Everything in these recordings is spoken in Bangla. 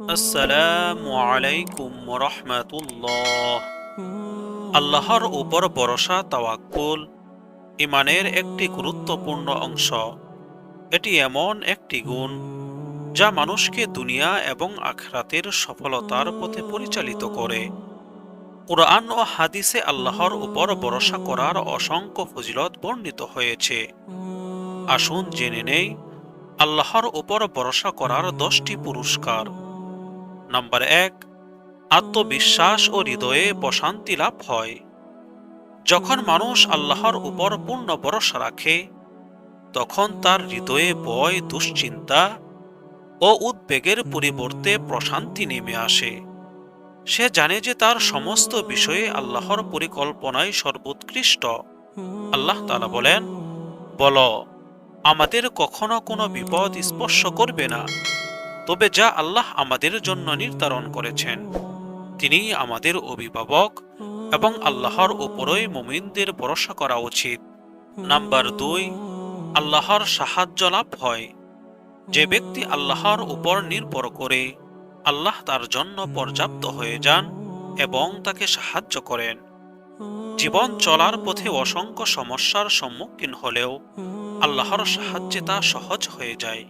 আসসালামু আলাইকুম রহমাতুল্লাহ আল্লাহর উপর ভরসা, তাওয়াক্কুল ইমানের একটি গুরুত্বপূর্ণ অংশ। এটি এমন একটি গুণ যা মানুষকে দুনিয়া এবং আখরাতের সফলতার পথে পরিচালিত করে। কোরআন ও হাদিসে আল্লাহর উপর ভরসা করার অসংখ্য ফজিলত বর্ণিত হয়েছে। আসুন জেনে নেই, আল্লাহর উপর ভরসা করার দশটি পুরস্কার। নাম্বার এক, আত্মবিশ্বাস ও হৃদয়ে প্রশান্তি লাভ হয়। যখন মানুষ আল্লাহর উপর পূর্ণ ভরসা রাখে, তখন তার হৃদয়ে ভয়, দুশ্চিন্তা ও উদ্বেগের পরিবর্তে প্রশান্তি নেমে আসে। সে জানে যে তার সমস্ত বিষয়ে আল্লাহর পরিকল্পনাই সর্বোৎকৃষ্ট। আল্লাহ তালা বলেন, বল, আমাদের কখনো কোনো বিপদ স্পর্শ করবে না। তবে যা আল্লাহ আমাদের জন্য নির্ধারণ করেছেন তিনি আমাদের অভিভাবক এবং আল্লাহর উপরই মুমিনদের ভরসা করা উচিত। নাম্বার দুই, আল্লাহর সাহায্য লাভ হয়। যে ব্যক্তি আল্লাহর উপর নির্ভর করে, আল্লাহ তার জন্য পর্যাপ্ত হয়ে যান এবং তাকে সাহায্য করেন। জীবন চলার পথে অসংখ্য সমস্যার সম্মুখীন হলেও আল্লাহর সাহায্যে তা সহজ হয়ে যায়।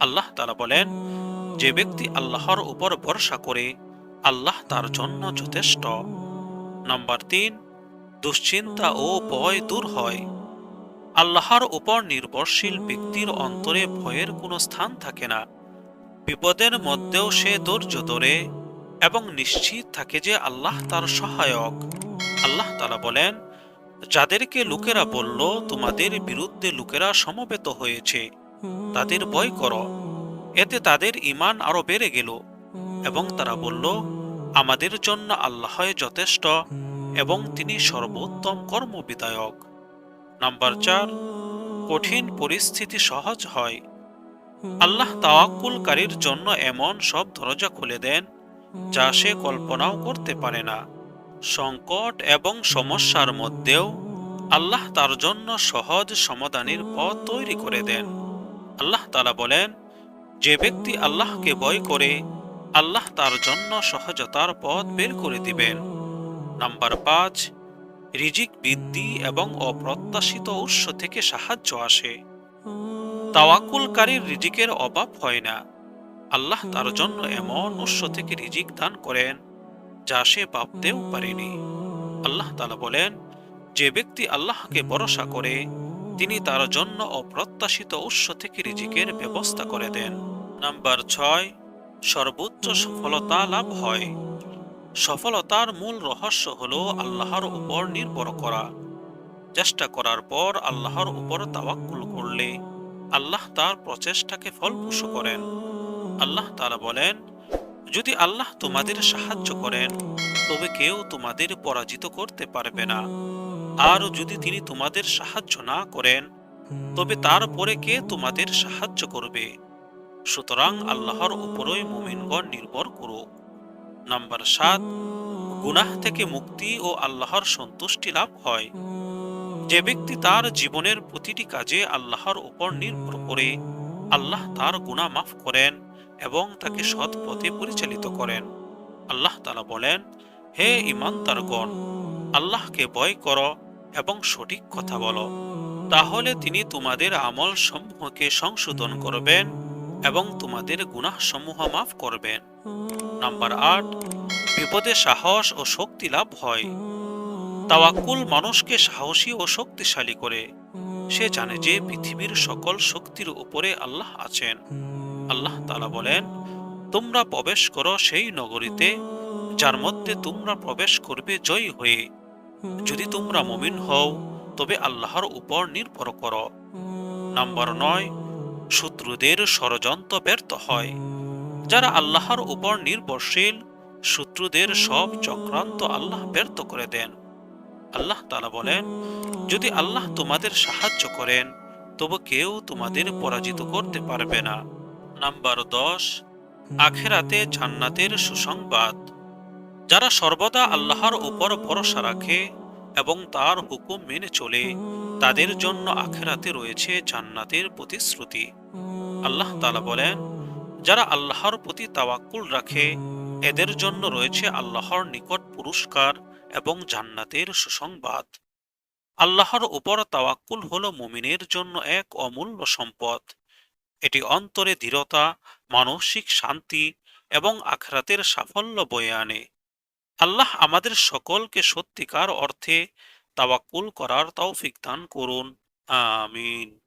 আল্লাহ তারা বলেন, যে ব্যক্তি আল্লাহর উপর ভরসা করে, আল্লাহ তার জন্য যথেষ্ট। নাম্বার তিন, দুশ্চিন্তা ও ভয় দূর হয়। আল্লাহর উপর নির্ভরশীল ব্যক্তির অন্তরে ভয়ের কোনো স্থান থাকে না। বিপদের মধ্যেও সে ধৈর্য ধরে এবং নিশ্চিত থাকে যে আল্লাহ তার সহায়ক। আল্লাহ তালা বলেন, যাদেরকে লোকেরা বলল, তোমাদের বিরুদ্ধে লোকেরা সমবেত হয়েছে। তাদের ভয় কর। এতে তাদের ইমান আরও বেড়ে গেল এবং তারা বলল, আমাদের জন্য আল্লাহ যথেষ্ট এবং তিনি সর্বোত্তম কর্মবিধায়ক। নাম্বার চার, কঠিন পরিস্থিতি সহজ হয়। আল্লাহ তাওয়াক্কুলকারীর জন্য এমন সব দরজা খুলে দেন যা সে কল্পনাও করতে পারে না। সংকট এবং সমস্যার মধ্যেও আল্লাহ তার জন্য সহজ সমাধানের পথ তৈরি করে দেন। তালা বলেন, যে ব্যক্তি আল্লাহকে ভয় করে, আল্লাহ তার জন্য সহজতার পথ বের করে দিবেন। নাম্বার পাঁচ, রিজিক বৃদ্ধি এবং অপ্রত্যাশিত উৎস থেকে সাহায্য আসে। তাওয়াকুলকারীর রিজিকের অভাব হয় না। আল্লাহ তার জন্য এমন উৎস থেকে রিজিক দান করেন, যা সে ভাবতেও পারেনি। আল্লাহ তালা বলেন, যে ব্যক্তি আল্লাহকে ভরসা করে তিনি তার জন্য অপ্রত্যাশিত উৎস থেকে রিজিকের ব্যবস্থা করে দেন। নাম্বার ছয়, সর্বোচ্চ সফলতা লাভ হয়। সফলতার মূল রহস্য হল আল্লাহর উপর নির্ভর করা। চেষ্টা করার পর আল্লাহর উপর তাওয়াক্কুল করলে আল্লাহ তার প্রচেষ্টাকে ফলপ্রসূ করেন। আল্লাহ তারা বলেন, যদি আল্লাহ তোমাদের সাহায্য করেন তবে কেউ তোমাদের পরাজিত করতে পারবে না। আর যদি তিনি তোমাদের সাহায্য না করেন, তবে তারপরে কে তোমাদের সাহায্য করবে? সুতরাং আল্লাহর উপরই মুমিনগণ নির্ভর করুক। নাম্বার সাত, গুনাহ থেকে মুক্তি ও আল্লাহর সন্তুষ্টি লাভ হয়। যে ব্যক্তি তার জীবনের প্রতিটি কাজে আল্লাহর উপর নির্ভর করে, আল্লাহ তার গুনাহ মাফ করেন এবং তাকে সৎ পথে পরিচালিত করেন। আল্লাহ তালা বলেন হে ইমানদারগণ, আল্লাহকে ভয় করো এবং সঠিক কথা বলো। তাহলে তিনি তোমাদের আমল সমূহকে সংশোধন করবেন এবং তোমাদের গুনাহ সমূহ মাফ করবেন। নাম্বার আট, বিপদে সাহস ও শক্তি লাভ হয়। তাওয়াক্কুল মানুষকে সাহসী ও শক্তিশালী করে। সে জানে যে পৃথিবীর সকল শক্তির উপরে আল্লাহ আছেন। আল্লাহ তালা বলেন, তোমরা প্রবেশ করো সেই নগরীতে যার মধ্যে তোমরা প্রবেশ করবে জয়ী হয়ে। যদি তোমরা মমিন হও, তবে আল্লাহর উপর নির্ভর করো। নাম্বার নয়, শত্রুদের ষড়যন্ত্র ব্যর্থ হয়। যারা আল্লাহর উপর নির্ভরশীল, শত্রুদের সব চক্রান্ত আল্লাহ ব্যর্থ করে দেন। আল্লাহ তালা বলেন, যদি আল্লাহ তোমাদের সাহায্য করেন, তবে কেউ তোমাদের পরাজিত করতে পারবে না। নাম্বার দশ, আখেরাতে জান্নাতের সুসংবাদ। যারা সর্বদা আল্লাহর উপর ভরসা রাখে এবং তার হুকুম মেনে চলে, তাদের জন্য আখেরাতে রয়েছে জান্নাতের প্রতিশ্রুতি। আল্লাহ তালা বলেন, যারা আল্লাহর প্রতি তাওয়াক্কুল রাখে, এদের জন্য রয়েছে আল্লাহর নিকট পুরস্কার এবং জান্নাতের সুসংবাদ। আল্লাহর উপর তাওয়াক্কুল হল মুমিনের জন্য এক অমূল্য সম্পদ। এটি অন্তরে দৃঢ়তা, মানসিক শান্তি এবং আখরাতের সাফল্য বয়ে আনে। আল্লাহ আমাদের সকলকে সত্যিকার অর্থে তাওয়াক্কুল করার তাও দান করুন। আমিন।